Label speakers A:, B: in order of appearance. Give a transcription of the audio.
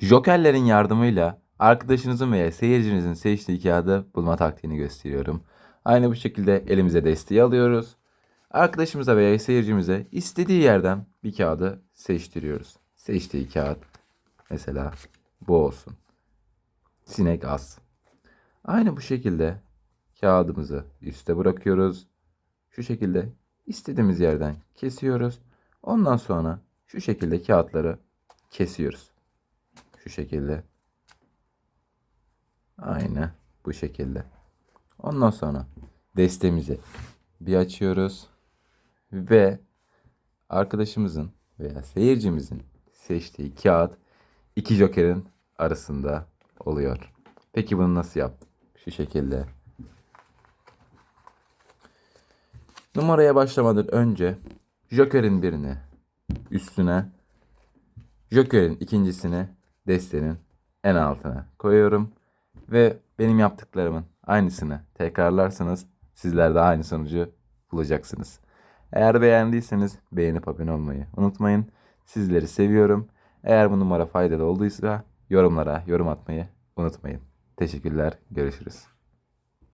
A: Jokerlerin yardımıyla arkadaşınızın veya seyircinizin seçtiği kağıdı bulma taktiğini gösteriyorum. Aynı bu şekilde elimize desteği alıyoruz. Arkadaşımıza veya seyircimize istediği yerden bir kağıdı seçtiriyoruz. Seçtiği kağıt mesela bu olsun. Sinek az. Aynı bu şekilde kağıdımızı üste bırakıyoruz. Şu şekilde istediğimiz yerden kesiyoruz. Ondan sonra şu şekilde kağıtları kesiyoruz. Şu şekilde. Aynı bu şekilde. Ondan sonra destemizi bir açıyoruz ve arkadaşımızın veya seyircimizin seçtiği kağıt iki jokerin arasında oluyor. Peki bunu nasıl yaptım? Şu şekilde. Numaraya başlamadan önce jokerin birini üstüne, jokerin ikincisini destenin en altına koyuyorum ve benim yaptıklarımın aynısını tekrarlarsanız sizler de aynı sonucu bulacaksınız. Eğer beğendiyseniz beğenip abone olmayı unutmayın. Sizleri seviyorum. Eğer bu numara faydalı olduysa yorumlara yorum atmayı unutmayın. Teşekkürler. Görüşürüz.